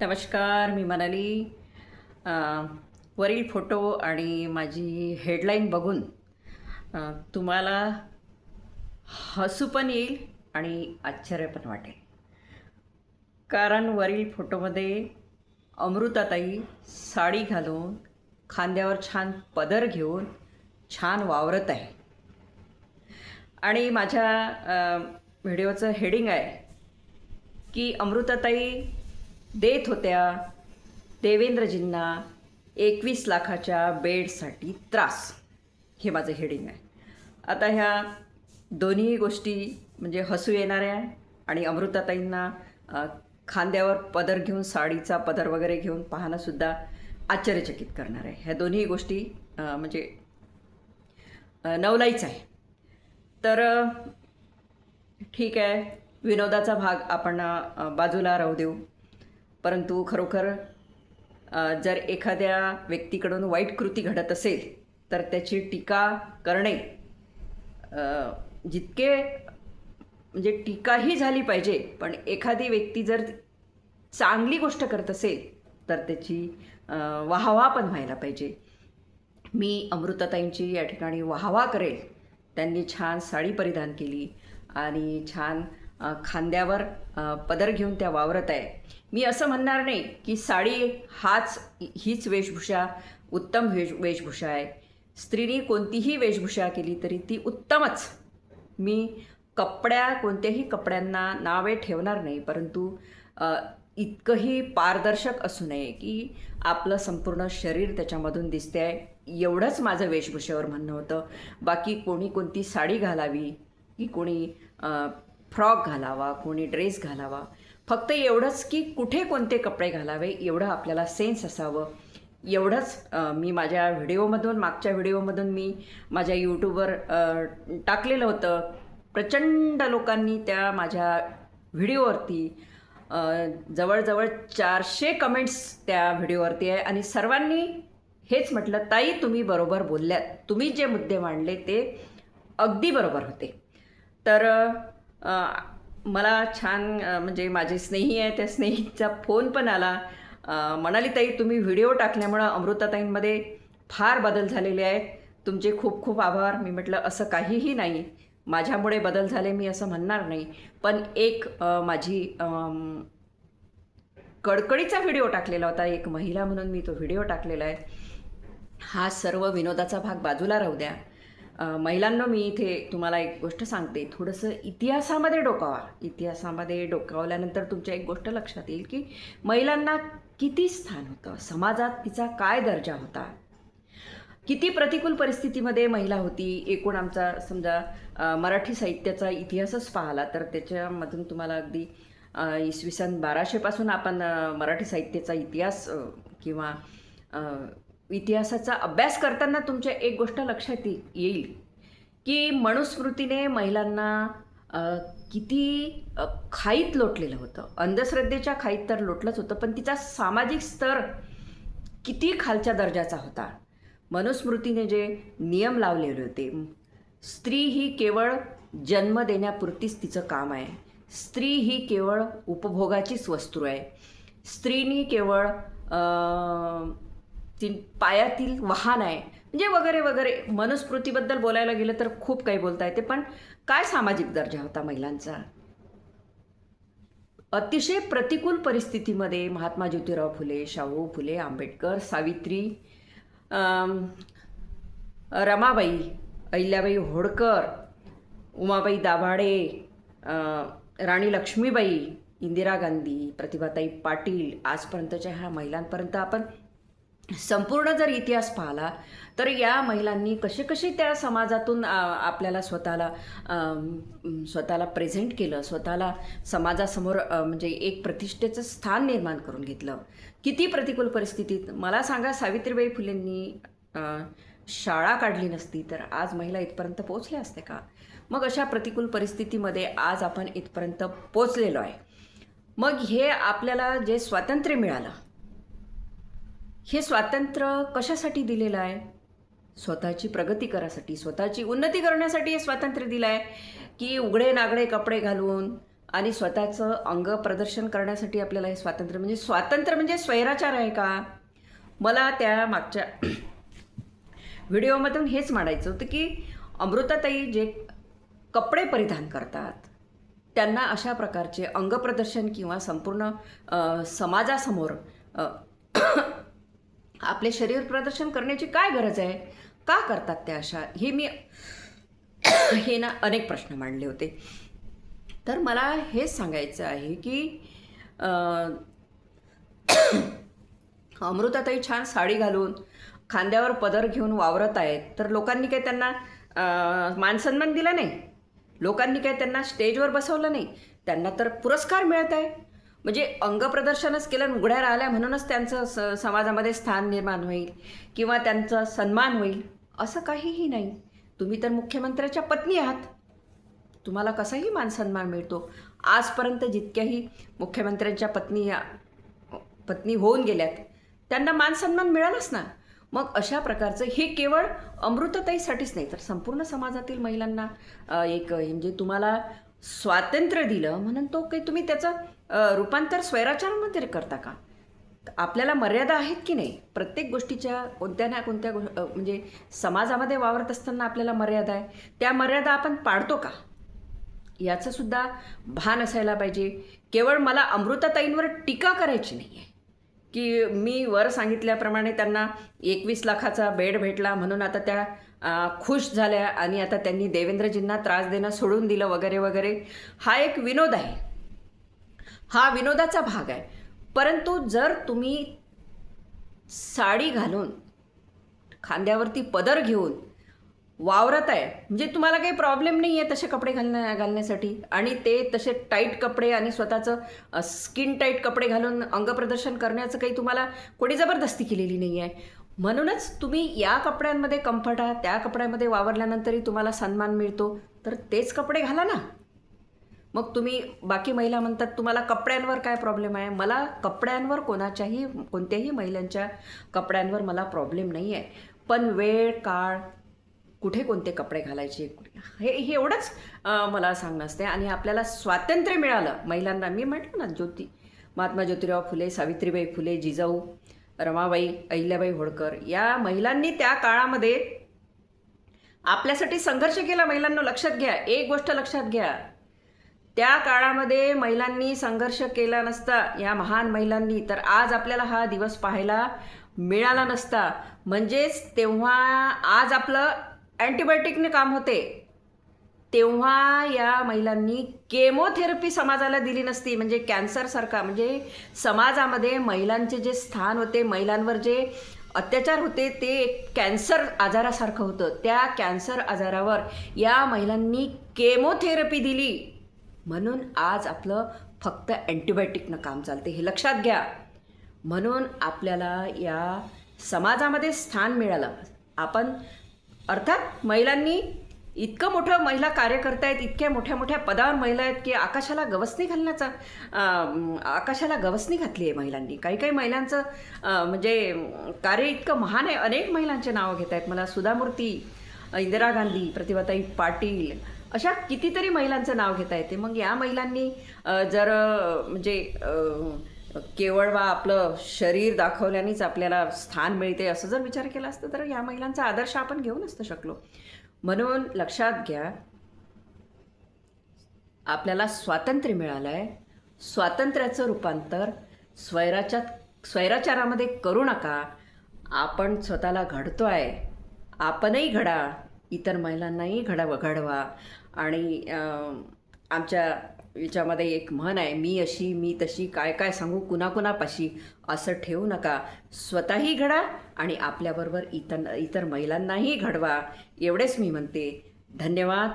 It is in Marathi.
नमस्कार मी मनाली. वरील फोटो आणि माझी हेडलाईन बघून तुम्हाला हसू पण येईल आणि आश्चर्य पण वाटेल. कारण वरील फोटोमध्ये अमृताताई साडी घालून खांद्यावर छान पदर घेऊन छान वावरत आहे. आणि माझ्या व्हिडिओचं हेडिंग आहे की अमृताताई देत होत्या. देवेंद्रजींना एकवीस लाखाच्या बेडसाठी त्रास. हे माझं हेडिंग आहे. आता ह्या दोन्ही गोष्टी म्हणजे हसू येणाऱ्या आणि अमृताताईंना खांद्यावर पदर घेऊन साडीचा पदर वगैरे घेऊन पाहणंसुद्धा आश्चर्यचकित करणार आहे. ह्या दोन्ही गोष्टी म्हणजे नवलाईच आहे. तर ठीक आहे. विनोदाचा भाग आपण बाजूला राहू देऊ. परंतु खरोखर जर एखाद्या व्यक्तीकडून वाईट कृती घडत असेल तर त्याची टीका करणे जितके म्हणजे टीकाही झाली पाहिजे पण एखादी व्यक्ती जर चांगली गोष्ट करत असेल तर त्याची वाहवा पण व्हायला पाहिजे. मी अमृताताईंची या ठिकाणी वाहवा करेल. त्यांनी छान साडी परिधान केली आणि छान खांद्यावर पदर घेऊन त्या वावरत आहे. मी असं म्हणणार नाही की साडी हाच हीच वेशभूषा उत्तम वेश वेशभूषा आहे. स्त्रीने कोणतीही वेशभूषा केली तरी ती उत्तमच. मी कपड्या कोणत्याही कपड्यांना नावे ठेवणार नाही परंतु इतकंही पारदर्शक असू नये की आपलं संपूर्ण शरीर त्याच्यामधून दिसते आहे एवढंच माझं वेशभूषेवर म्हणणं होतं. बाकी कोणी कोणती साडी घालावी की कोणी फ्रॉक घालावा कोणी ड्रेस घालावा. फक्त एवढंच की कुठे कोणते कपडे घालावे एवढं आपल्याला सेन्स असावं. एवढंच मी माझ्या व्हिडिओमधून मागच्या व्हिडिओमधून मी माझ्या यूट्यूबवर टाकलेलं होतं. प्रचंड लोकांनी त्या माझ्या व्हिडिओवरती जवळजवळ चारशे कमेंट्स त्या व्हिडिओवरती आहे. आणि सर्वांनी हेच म्हटलं ताई तुम्ही बरोबर बोलल्यात. तुम्ही जे मुद्दे मांडले ते अगदी बरोबर होते. तर मला छान म्हणजे माझे स्नेही आहे त्या स्नेहीचा फोन पण आला. म्हणाली ताई तुम्ही व्हिडिओ टाकल्यामुळं अमृताताईंमध्ये फार बदल झालेले आहेत. तुमचे खूप खूप आभार. मी म्हटलं असं काहीही नाही. माझ्यामुळे बदल झाले मी असं म्हणणार नाही. पण एक माझी कडकडीचा व्हिडिओ टाकलेला होता. एक महिला म्हणून मी तो व्हिडिओ टाकलेला आहे. हा सर्व विनोदाचा भाग बाजूला राहू द्या. महिलांना मी इथे तुम्हाला एक गोष्ट सांगते. थोडंसं इतिहासामध्ये डोकावा. इतिहासामध्ये डोकावल्यानंतर तुमच्या एक गोष्ट लक्षात येईल की महिलांना किती स्थान होतं? समाजात तिचा काय दर्जा होता? किती प्रतिकूल परिस्थितीमध्ये महिला होती? एकूण आमचा समजा मराठी साहित्याचा इतिहासच पाहिला तर त्याच्यामधून तुम्हाला अगदी इसवी सन बाराशेपासून आपण मराठी साहित्याचा इतिहास किंवा इतिहासाचा अभ्यास करताना तुमच्या एक गोष्ट लक्षात येईल की मनुस्मृतीने महिलांना किती खाईत लोटलेलं होतं. अंधश्रद्धेच्या खाईत तर लोटलंच होतं पण तिचा सामाजिक स्तर किती खालच्या दर्जाचा होता. मनुस्मृतीने जे नियम लावलेले होते स्त्री ही केवळ जन्म देण्यापुरतीच तिचं काम आहे. स्त्री ही केवळ उपभोगाचीच वस्तू आहे. स्त्रीनी केवळ ती पायातील वाहन आहे. म्हणजे वगैरे वगैरे मनुस्मृतीबद्दल बोलायला गेलं तर खूप काही बोलता येते. पण काय सामाजिक दर्जा होता महिलांचा? अतिशय प्रतिकूल परिस्थितीमध्ये महात्मा ज्योतिराव फुले शाहू फुले आंबेडकर सावित्री रमाबाई अहिल्याबाई होडकर उमाबाई दाभाडे राणी लक्ष्मीबाई इंदिरा गांधी प्रतिभाताई पाटील आजपर्यंतच्या ह्या महिलांपर्यंत आपण संपूर्ण जर इतिहास पाहिला तर या महिलांनी कसे कसे त्या समाजातून आपल्याला स्वतःला स्वतःला प्रेझेंट केलं स्वतःला समाजासमोर म्हणजे एक प्रतिष्ठेचं स्थान निर्माण करून घेतलं. किती प्रतिकूल परिस्थितीत मला सांगा सावित्रीबाई फुलेंनी शाळा काढली नसती तर आज महिला इथपर्यंत पोचल्या असते का? मग अशा प्रतिकूल परिस्थितीमध्ये आज आपण इथपर्यंत पोचलेलो आहे. मग हे आपल्याला जे स्वातंत्र्य मिळालं हे स्वातंत्र्य कशासाठी दिलेलं आहे? स्वतःची प्रगती करासाठी स्वतःची उन्नती करण्यासाठी हे स्वातंत्र्य दिलं आहे की उघडे नागडे कपडे घालून आणि स्वतःचं अंग प्रदर्शन करण्यासाठी आपल्याला हे स्वातंत्र्य म्हणजे स्वातंत्र्य म्हणजे स्वैराचार आहे का? मला त्या मागच्या व्हिडिओमधून हेच म्हणायचं होतं की अमृताताई जे कपडे परिधान करतात त्यांना अशा प्रकारचे अंगप्रदर्शन किंवा संपूर्ण समाजासमोर आपले शरीर प्रदर्शन करण्याची काय गरज आहे? का करतात त्या अशा? हे मी हे ना अनेक प्रश्न मांडले होते. तर मला हेच सांगायचं आहे की अमृताताई छान साडी घालून खांद्यावर पदर घेऊन वावरत आहेत. तर लोकांनी काही त्यांना मानसन्मान दिला नाही? लोकांनी काही त्यांना स्टेजवर बसवलं नाही? त्यांना तर पुरस्कार मिळत आहे. म्हणजे अंगप्रदर्शनच केलं उघड्या राहिल्या म्हणूनच त्यांचं स समाजामध्ये स्थान निर्माण होईल किंवा त्यांचा सन्मान होईल असं काहीही नाही. तुम्ही तर मुख्यमंत्र्याच्या पत्नी आहात. तुम्हाला कसाही मानसन्मान मिळतो. आजपर्यंत जितक्याही मुख्यमंत्र्यांच्या पत्नी या पत्नी होऊन गेल्यात त्यांना मानसन्मान मिळालाच ना. मग अशा प्रकारचं हे केवळ अमृतताईसाठीच नाही तर संपूर्ण समाजातील महिलांना एक म्हणजे तुम्हाला स्वातंत्र्य दिलं म्हणून तो काही तुम्ही त्याचं रूपांतर स्वैराचारामध्ये करता का? आपल्याला मर्यादा आहेत की नाही? प्रत्येक गोष्टीच्या कोणत्या ना कोणत्या गो म्हणजे समाजामध्ये वावरत असताना आपल्याला मर्यादा आहे. त्या मर्यादा आपण पाळतो का? याचंसुद्धा भान असायला पाहिजे. केवळ मला अमृताताईंवर टीका करायची नाही आहे की मी वर सांगितल्याप्रमाणे त्यांना एकवीस लाखाचा बेड भेटला म्हणून आता त्या खुश झाल्या आणि आता त्यांनी देवेंद्रजींना त्रास देणं सोडून दिलं वगैरे वगैरे. हा एक विनोद आहे. हा विनोदाचा भाग आहे. परंतु जर तुम्ही साडी घालून खांद्यावरती पदर घेऊन वावरत आहे म्हणजे तुम्हाला काही प्रॉब्लेम नाही आहे तसे कपडे घालण्या घालण्यासाठी? आणि ते तसे टाईट कपडे आणि स्वतःचं स्किन टाईट कपडे घालून अंगप्रदर्शन करण्याचं काही तुम्हाला कोणी जबरदस्ती केलेली नाही आहे म्हणूनच तुम्ही या कपड्यांमध्ये कम्फर्ट आहात त्या कपड्यामध्ये वावरल्यानंतरही तुम्हाला सन्मान मिळतो. तर तेच कपडे घाला ना. मग तुम्ही बाकी महिला म्हणतात तुम्हाला कपड्यांवर काय प्रॉब्लेम आहे? मला कपड्यांवर कोणाच्याही कोणत्याही महिलांच्या कपड्यांवर मला प्रॉब्लेम नाही आहे पण वेळ काळ कुठे कोणते कपडे घालायचे हे हे एवढंच मला सांगणं असते आणि आपल्याला स्वातंत्र्य मिळालं. महिलांना मी म्हटलं ना ज्योती महात्मा ज्योतिराव फुले सावित्रीबाई फुले जिजाऊ रमाबाई अहिल्याबाई होळकर या महिलांनी त्या काळामध्ये आपल्यासाठी संघर्ष केला. महिलांना लक्षात घ्या. एक गोष्ट लक्षात घ्या. त्या काळामध्ये महिलांनी संघर्ष केला नसता या महान महिलांनी. तर आज आपल्याला हा दिवस पाहायला मिळाला नसता. म्हणजेच तेव्हा आज आपलं अँटीबायोटिकने काम होते. तेव्हा या महिलांनी केमोथेरपी समाजाला दिली नसती. म्हणजे कॅन्सरसारखा म्हणजे समाजामध्ये महिलांचे जे स्थान होते महिलांवर जे अत्याचार होते ते कॅन्सर आजारासारखं होतं. त्या कॅन्सर आजारावर या महिलांनी केमोथेरपी दिली. म्हणून आज आपलं फक्त अँटीबायोटिकनं काम चालते. हे लक्षात घ्या. म्हणून आपल्याला या समाजामध्ये स्थान मिळालं. आपण अर्थात महिलांनी इतकं मोठं महिला कार्यकर्ता आहेत इतक्या मोठ्या मोठ्या पदावर महिला आहेत की आकाशाला गवसणी घालण्याचा आकाशाला गवसणी घातली आहे महिलांनी. काही काही महिलांचं म्हणजे कार्य इतकं महान आहे. अनेक महिलांचे नावं घेत आहेत मला सुधामूर्ती इंदिरा गांधी प्रतिभाताई पाटील अशा कितीतरी महिलांचं नाव घेता येते. मग या महिलांनी जर म्हणजे केवळ वा आपलं शरीर दाखवल्यानेच आपल्याला स्थान मिळते असं जर विचार केला असतं तर या महिलांचा आदर्श आपण घेऊ नसतो शकलो. म्हणून लक्षात घ्या आपल्याला स्वातंत्र्य मिळालं आहे स्वातंत्र्याचं रूपांतर स्वैराच्यात स्वैराचारामध्ये करू नका. आपण स्वतःला घडतो आहे आपणही घडा. इतर महिलांनाही घडावं घडवा. आणि आमच्या याच्यामध्ये एक म्हण आहे मी अशी मी तशी काय काय सांगू कुणाकुणापाशी? असं ठेवू नका. स्वतःही घडा आणि आपल्याबरोबर इतर इतर महिलांनाही घडवा. एवढेच मी म्हणते. धन्यवाद.